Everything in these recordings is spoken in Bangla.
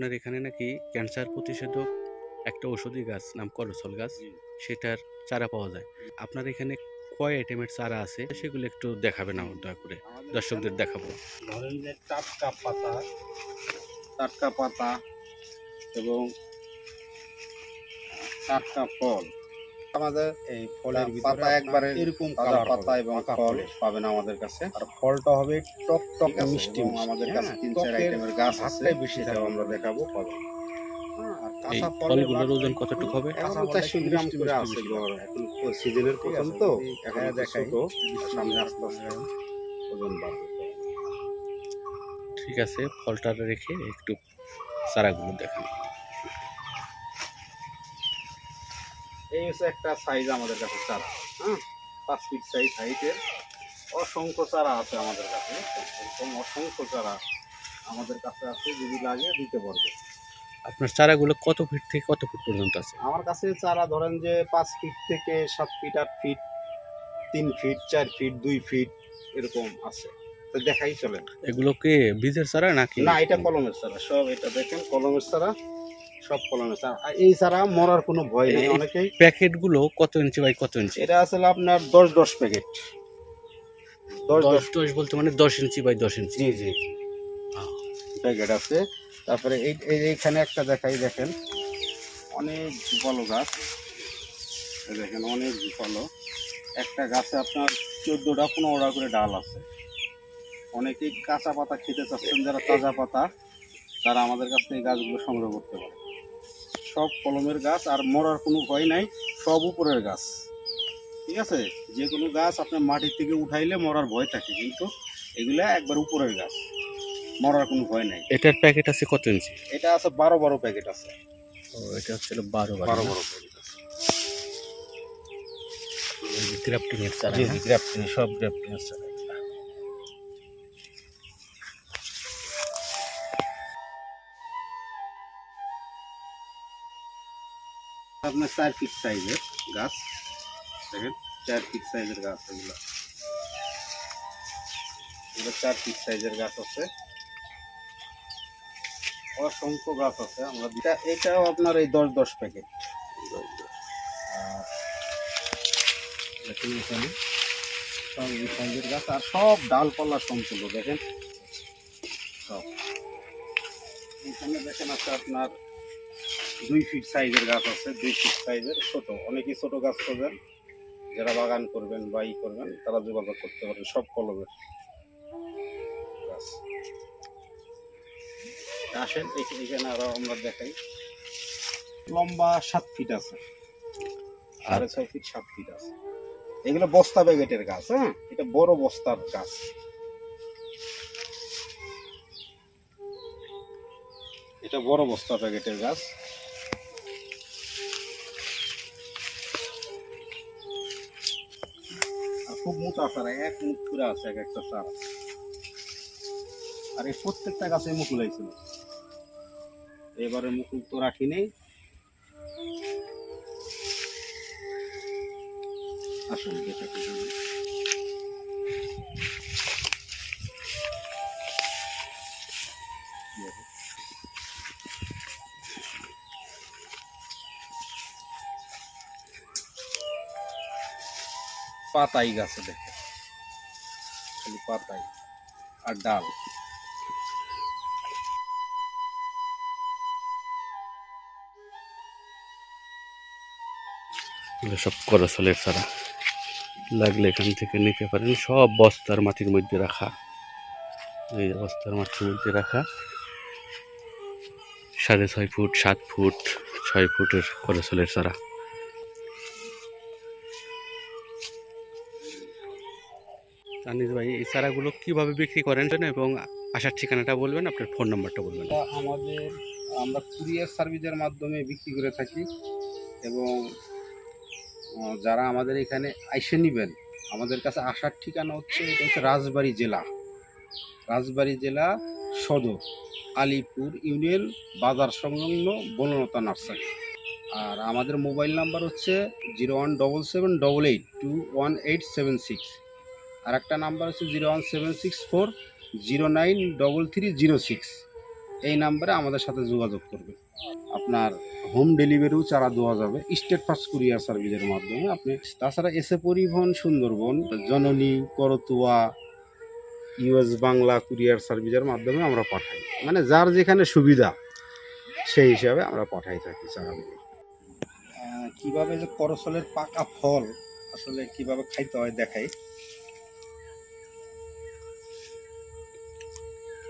আপনার এখানে নাকি ক্যান্সার প্রতিষেধক একটা ওষুধি গাছ নাম করসল গাছ সেটার চারা পাওয়া যায়। আপনার এখানে কয় আইটেমের চারা আছে সেগুলো একটু দেখাবেন আমার দয়া করে দর্শকদের দেখাবো। ধরেন যে টাটকা পাতা টাটকা পাতা এবং টাটকা ফল। আমাদের এই ফলের পাতা একবারে এরকম তাজা পাতা এবং ফল পাবেন আমাদের কাছে। আর ফলটা হবে টক টক মিষ্টি আমাদের কাছে তিন চার আইটেমের গাছ আছে বেশি সেটাও আমরা দেখাবো পাবো এই ফলগুলোর ওজন কতটুকু হবে? এখন চারশো গ্রাম করে আছে এখন সিজনের প্রথম তো এখন দেখাই সামনে আস্তে আস্তে ওজন বাড়বে। ঠিক আছে ফলটা রেখে একটু চারাগুলো দেখান। এই হচ্ছে একটা সাইজ আমাদের কাছে চারা হ্যাঁ পাঁচ ফিট সাইজ হাইটের অসংখ্য চারা আছে আমাদের কাছে। এরকম অসংখ্য চারা আমাদের কাছে আছে যদি লাগে দিতে পারবে। আপনার চারাগুলো কত ফিট থেকে কত ফিট পর্যন্ত আছে? আমার কাছে চারা ধরেন যে পাঁচ ফিট থেকে সাত ফিট আট ফিট তিন ফিট চার ফিট দুই ফিট এরকম আছে। তো দেখাই চলেন। এগুলোকে বীজের চারা নাকি? না এটা কলমের চারা। সব এটা দেখেন কলমের চারা। সব কলমের চারা আর এই চারা মরার কোনো ভয় নেই অনেকেই প্যাকেটগুলো কত ইঞ্চি বাই কত ইঞ্চি? এটা আসলে আপনার দশ দশ প্যাকেট। দশ দশ দশ বলতে মানে দশ ইঞ্চি বাই দশ ইঞ্চি। জি জি। প্যাকেট আছে। তারপরে এই এই- এইখানে একটা দেখাই দেখেন। অনেক ঝুপালো গাছ। দেখেন অনেক ঝুপালো একটা গাছে আপনার চোদ্দোটা পনেরোটা করে ডাল আছে। অনেকেই কাঁচা পাতা খেতে চাচ্ছেন যারা তাজা পাতা তারা আমাদের কাছ থেকে এই গাছগুলো সংগ্রহ করতে পারে। সব কলমের গাছ আর মরার কোনো ভয় নাই সব উপরের গাছ। ঠিক আছে? যে কোনো গাছ আপনার মাটির থেকে উঠাইলে মরার ভয় থাকে কিন্তু এগুলা একবার উপরের গাছ মরার কোনো ভয় নাই। এটার প্যাকেট আছে কত ইঞ্চি? এটা আছে বারো বারো প্যাকেট আছে। ও এটা হচ্ছে বারো বারো। বারো প্যাকেট আছে। গ্রাফটিং এর চারা গ্রাফটিং সব গ্রাফটিং আছে আপনার চার ফিট সাইজের গাছ। দেখেন, চার ফিট সাইজের গাছ এগুলো। এগুলো চার ফিট সাইজের গাছ আছে। অসংখ্য গাছ আছে। আমরা এটা এটাও আপনার এই দশ দশ প্যাকেট দেখুন এখানে, সব সাইজের গাছ। আর সব ডালপালা সম্পূর্ণ, দেখেন। সব। এখানে দেখেন আছে আপনার দুই ফিট সাইজের গাছ আছে, দুই ফিট সাইজের ছোট। অনেকেই ছোট গাছ করবেন যারা বাগান করবেন বা ই করবেন, তারা যোগাযোগ করতে পারেন, সব কলমের গাছ। আসেন এখ- এখানে আরও আমরা দেখাই। লম্বা সাত ফিট আছে, সাড়ে ছয় ফিট সাত ফিট আছে। এগুলো বস্তা প্যাকেটের গাছ হ্যাঁ? এটা বড় বস্তার গাছ। এটা বড় বস্তা প্যাকেটের গাছ। খুব মোটা চারা এক মুখ করে আছে, এক একটা চারা আর এই প্রত্যেকটা গাছে মুকুল হয়েছিল এবারে মুকুল তো রাখি নেই। আসুন এটা পাতাই গাছে দেখে। খালি পাতাই আর ডাল। সব করসলের চারা লাগলে এখান থেকে নিতে পারেন। সব বস্তার মাটির মধ্যে রাখা। এই বস্তার মাটির মধ্যে রাখা। সাড়ে ছয় ফুট, সাত ফুট, ছয় ফুটের করসলের চারা তানিজ ভাই, এই চারাগুলো কীভাবে বিক্রি করেন এবং আসার ঠিকানাটা বলবেন, আপনার ফোন নাম্বারটা বলবেন। আমাদের, আমরা কুরিয়ার সার্ভিসের মাধ্যমে বিক্রি করে থাকি এবং যারা আমাদের এখানে আইসে নেবেন, আমাদের কাছে আসার ঠিকানা হচ্ছে, এটা হচ্ছে রাজবাড়ি জেলা। রাজবাড়ি জেলা সদর, আলিপুর ইউনিয়ন, বাজার সংলগ্ন বনলতা নার্সারি। আর আমাদের মোবাইল নাম্বার হচ্ছে zero one double seven double eight two one eight seven six. আর একটা নাম্বার হচ্ছে zero one seven six four zero nine double three zero six. এই নাম্বারে আমাদের সাথে যোগাযোগ করবে। আপনার হোম ডেলিভারিও চারা দেওয়া যাবে। স্টেট ফার্স্ট কুরিয়ার সার্ভিসের মাধ্যমে আপনি তাছাড়া এসে পরিবহন সুন্দরবন, জননী, করতুয়া, ইউএস বাংলা কুরিয়ার সার্ভিসের মাধ্যমে আমরা পাঠাই। মানে যার যেখানে সুবিধা, সেই হিসাবে আমরা পাঠাই থাকি চারাগুলো। কীভাবে যে করসলের পাকা ফল আসলে কীভাবে খাইতে হয় দেখাই।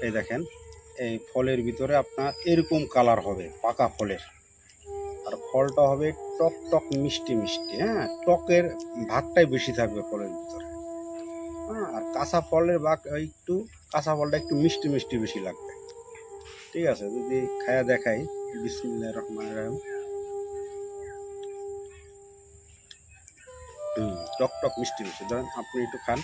এই দেখেন, এই ফলের ভিতরে আপনার এরকম কালার হবে, পাকা ফলের। আর ফলটা হবে টক টক মিষ্টি মিষ্টি হ্যাঁ? টকের ভাগটাই বেশি থাকবে ফলের ভিতরে। হ্যাঁ আর কাঁচা ফলের ভাগ একটু, কাঁচা ফলটা একটু মিষ্টি মিষ্টি বেশি লাগবে। ঠিক আছে, যদি খায়া দেখাই, বিসমিল্লাহির রহমানির রহিম। হুম, টক টক মিষ্টি মিষ্টি। ধরেন আপনি একটু খান।